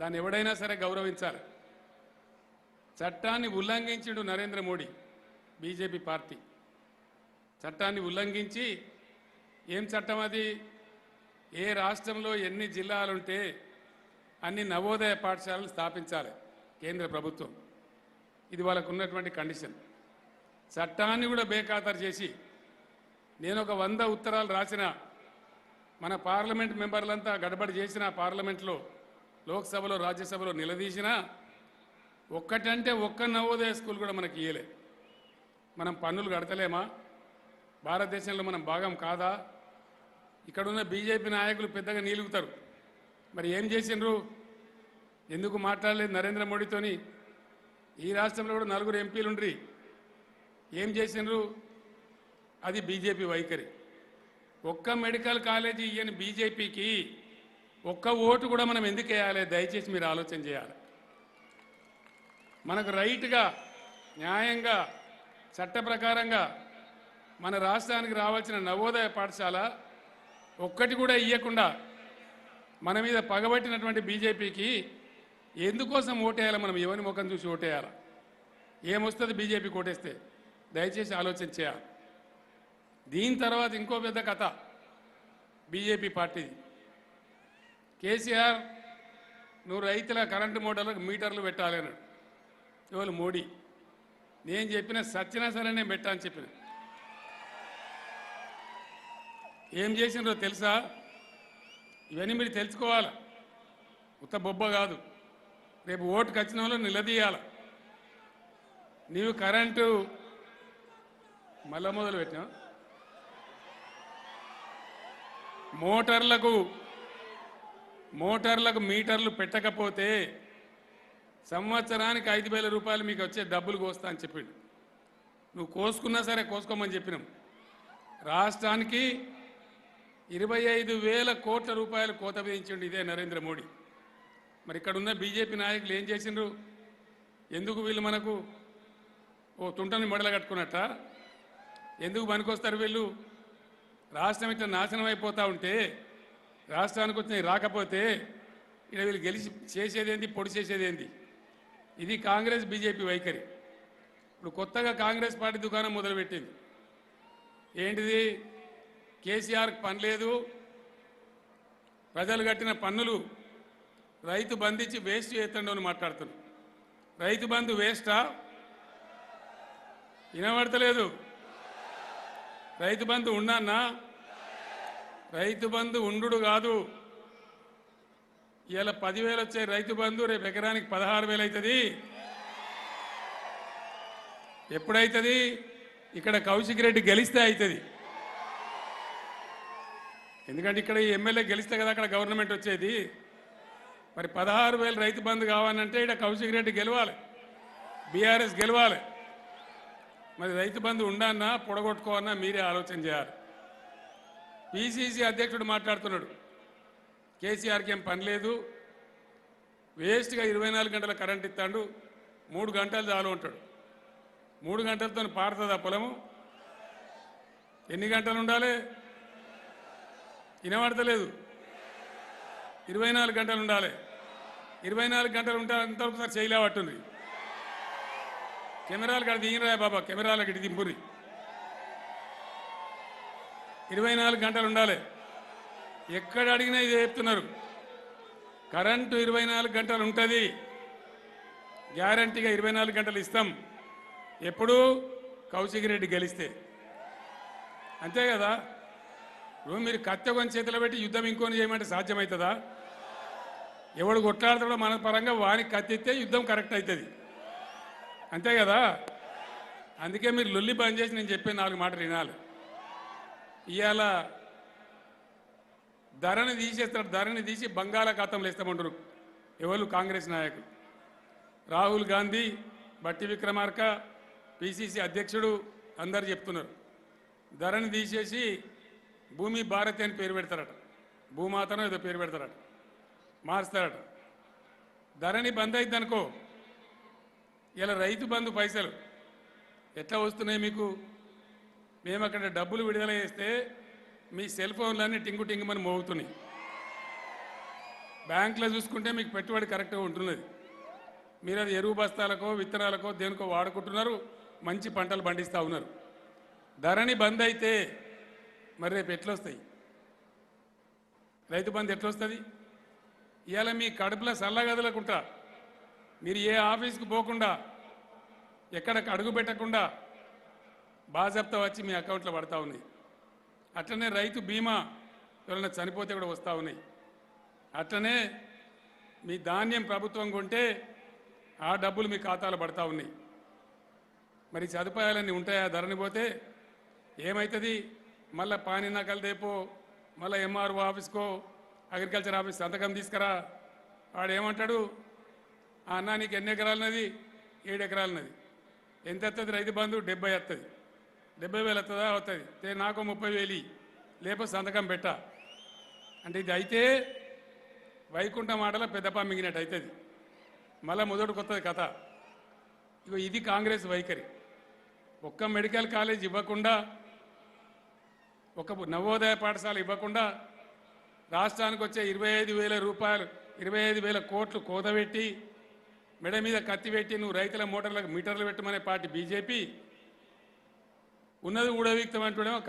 దాన్ని ఎవడైనా సరే గౌరవించాలి. చట్టాన్ని ఉల్లంఘించడు నరేంద్ర మోడీ బీజేపీ పార్టీ. చట్టాన్ని ఉల్లంఘించి ఏం చట్టం అది? ఏ రాష్ట్రంలో ఎన్ని జిల్లాలుంటే అన్ని నవోదయ పాఠశాలలు స్థాపించాలి కేంద్ర ప్రభుత్వం. ఇది వాళ్ళకు ఉన్నటువంటి కండిషన్. చట్టాన్ని కూడా బేఖాతరు చేసి నేను ఒక వంద ఉత్తరాలు రాసిన మన పార్లమెంట్ మెంబర్లంతా గడబడి చేసిన పార్లమెంట్లో లోక్సభలో రాజ్యసభలో నిలదీసినా ఒక్కటంటే ఒక్క నవోదయ స్కూల్ కూడా మనకి ఇయ్యలే. మనం పన్నులు కడతలేమా? భారతదేశంలో మనం భాగం కాదా? ఇక్కడున్న బీజేపీ నాయకులు పెద్దగా నీలుగుతారు. మరి ఏం చేసిండ్రు? ఎందుకు మాట్లాడలేదు నరేంద్ర మోడీతోని? ఈ రాష్ట్రంలో కూడా నలుగురు ఎంపీలు ఉండ్రి. ఏం చేసిండ్రు? అది బీజేపీ వైఖరి. ఒక్క మెడికల్ కాలేజీ ఇయ్యని బీజేపీకి ఒక్క ఓటు కూడా మనం ఎందుకు వేయాలి? దయచేసి మీరు ఆలోచన చేయాలి. మనకు రైట్గా న్యాయంగా చట్ట ప్రకారంగా మన రాష్ట్రానికి రావాల్సిన నవోదయ పాఠశాల ఒక్కటి కూడా ఇవ్వకుండా మన మీద పగబట్టినటువంటి బీజేపీకి ఎందుకోసం ఓటేయాలి మనం? ఎవరి ముఖం చూసి ఓటేయాలి? ఏమొస్తుంది బీజేపీ ఓటేస్తే దయచేసి ఆలోచన చేయాలి. దీని తర్వాత ఇంకో పెద్ద కథ. బీజేపీ పార్టీది. కేసీఆర్ నువ్వు రైతుల కరెంటు మోటార్లకు మీటర్లు పెట్టాలి అన్నాడు. ఇవాళ మోడీ నేను చెప్పిన సత్యన సరే నేను పెట్టా అని చెప్పిన. ఏం చేసినారో తెలుసా? ఇవన్నీ మీరు తెలుసుకోవాలి? ఉత్త బొబ్బ కాదు. రేపు ఓటుకు వచ్చిన వాళ్ళు నిలదీయాల? నీవు కరెంటు మళ్ళా మొదలు పెట్టినా మోటార్లకు మోటార్లకు మీటర్లు పెట్టకపోతే సంవత్సరానికి ఐదు వేల రూపాయలు మీకు వచ్చే డబ్బులు కోస్తా అని చెప్పిండు. నువ్వు కోసుకున్నా సరే కోసుకోమని చెప్పినాం. రాష్ట్రానికి ఇరవై ఐదు వేల కోట్ల రూపాయలు కోత విధించిండు ఇదే నరేంద్ర మోడీ. మరి ఇక్కడ ఉన్న బీజేపీ నాయకులు ఏం చేసిండ్రు? ఎందుకు వీళ్ళు మనకు ఓ తుంటని మడల కట్టుకున్నట్ట? ఎందుకు పనికొస్తారు వీళ్ళు? రాష్ట్రం ఇట్లా నాశనం అయిపోతూ ఉంటే రాష్ట్రానికి వచ్చిన రాకపోతే ఇక్కడ వీళ్ళు గెలిచి చేసేదేంది పొడి చేసేదేంది? ఇది కాంగ్రెస్ బీజేపీ వైఖరి. ఇప్పుడు కొత్తగా కాంగ్రెస్ పార్టీ దుకాణం మొదలుపెట్టింది. ఏంటిది? కేసీఆర్ పని లేదు ప్రజలు కట్టిన పన్నులు రైతు బంధించి వేస్ట్ చేస్తుండో అని మాట్లాడుతున్నారు. రైతు బంధు వేస్టా? వినబడతలేదు. రైతు బంధు ఉన్నానా? రైతు బంధు ఉండు కాదు. ఇలా పదివేలు వచ్చే రైతు బంధు రేపు ఎకరానికి పదహారు వేలు అవుతుంది ఎప్పుడైతుంది? ఇక్కడ కౌశిక్ రెడ్డి గెలిస్తే అవుతుంది ఎందుకంటే ఇక్కడ ఈ ఎమ్మెల్యే గెలిస్తే కదా అక్కడ గవర్నమెంట్ వచ్చేది. మరి పదహారు వేలు రైతు బంధు కావాలంటే ఇక్కడ కౌశిక్ రెడ్డి గెలవాలి. బీఆర్ఎస్ గెలవాలి. మరి రైతు బంధు ఉండన్నా పొడగొట్టుకోవన్నా మీరే ఆలోచన చేయాలి. పిసిసి అధ్యక్షుడు మాట్లాడుతున్నాడు. కేసీఆర్కి ఏం పని లేదు. వేస్ట్గా ఇరవై నాలుగు గంటల కరెంట్ ఇస్తాడు. మూడు గంటలు చాలు ఉంటాడు మూడు గంటలతో పారుతుందా పొలము? ఎన్ని గంటలు ఉండాలి? వినబడతలేదు. ఇరవై నాలుగు గంటలు ఉండాలి. ఇరవై నాలుగు గంటలు ఉంటా అంతవరకు సార్ చేయలే కెమెరాలు కెమెరాలు కాడ దిగినరా బాబా? కెమెరాలకు ఇటు ఇరవై నాలుగు గంటలు ఉండాలి. ఎక్కడ అడిగినా ఇది చెప్తున్నారు. కరెంటు ఇరవై నాలుగు గంటలు ఉంటుంది. గ్యారంటీగా ఇరవై నాలుగు గంటలు ఇస్తాం. ఎప్పుడు కౌశిక్ రెడ్డి గెలిస్తే. అంతే కదా? ఇప్పుడు మీరు కత్తి కొని చేతిలో పెట్టి యుద్ధం ఇంకొని చేయమంటే సాధ్యమవుతుందా ఎవడు కొట్లాడతాడో మన పరంగా వానికి కత్తిస్తే యుద్ధం కరెక్ట్ అవుతుంది అంతే కదా? అందుకే మీరు లొల్లి బంద్ చేసి నేను చెప్పే నాలుగు మాటలు వినాలి. ఇవాళ ధరని తీసేస్తాడు ధరని తీసి బంగాళాఖాతంలో ఇస్తామంటారు ఎవరు కాంగ్రెస్ నాయకులు? రాహుల్ గాంధీ బట్టి విక్రమార్క పిసిసి అధ్యక్షుడు అందరు చెప్తున్నారు. ధరని తీసేసి భూమి భారతి అని పేరు పెడతారట. భూమాతనో ఏదో పేరు పెడతారట. మారుస్తారట. ధరని బంద్ అయింది అనుకో ఇలా రైతు బంధు పైసలు ఎట్లా వస్తున్నాయి మీకు? మేము అక్కడ డబ్బులు విడుదల చేస్తే మీ సెల్ ఫోన్లన్నీ టింగు టింగుమని మోగుతున్నాయి. బ్యాంకులో చూసుకుంటే మీకు పెట్టుబడి కరెక్ట్గా ఉంటున్నది. మీరు అది ఎరువు బస్తాలకో విత్తనాలకో దేనికో వాడుకుంటున్నారు మంచి పంటలు పండిస్తూ ఉన్నారు. ధరణి బంద్ అయితే మరి రేపు ఎట్లొస్తాయి? రైతు బంద్ ఎట్లొస్తుంది? ఇవాళ మీ కడుపులో సల్లగదలకుంటా మీరు ఏ ఆఫీస్కి పోకుండా ఎక్కడ అడుగు పెట్టకుండా బాజప్తా వచ్చి మీ అకౌంట్లో పడతా ఉన్నాయి. అట్లనే రైతు బీమా ఎవరైనా చనిపోతే కూడా వస్తూ ఉన్నాయి. అట్లనే మీ ధాన్యం ప్రభుత్వం కొంటే ఆ డబ్బులు మీ ఖాతాలో పడతా ఉన్నాయి. మరి సదుపాయాలన్నీ ఉంటాయా? ధరని పోతే ఏమవుతుంది మళ్ళీ పాని నకలు దేపో మళ్ళీ ఎంఆర్ఓ ఆఫీస్కో అగ్రికల్చర్ ఆఫీస్ సంతకం తీసుకురా. వాడు ఏమంటాడు ఆ అన్న నీకు ఎన్ని ఎకరాలన్నది? ఏడు ఎకరాలన్నది. ఎంత వస్తుంది రైతు బంధు? డెబ్బై వస్తుంది డెబ్బై వేలు వస్తుందా అవుతుంది తే నాకు ముప్పై వేలు ఇయ్యి. లేకపోతే సంతకం పెట్ట. అంటే ఇది అయితే వైకుంఠం మాటలో పెద్దపా మింగినట్టు అవుతుంది మళ్ళీ మొదటి కొత్తది కథ. ఇగో ఇది కాంగ్రెస్ వైఖరి. ఒక్క మెడికల్ కాలేజ్ ఇవ్వకుండా ఒక నవోదయ పాఠశాల ఇవ్వకుండా రాష్ట్రానికి వచ్చే ఇరవై ఐదు వేల రూపాయలు ఇరవై ఐదు వేల కోట్లు కోదబెట్టి మెడ మీద కత్తి పెట్టి నువ్వు రైతుల మోటార్లకు మీటర్లు పెట్టమనే పార్టీ బీజేపీ ఉన్నది ఊడవిక్తం అంటూనేమో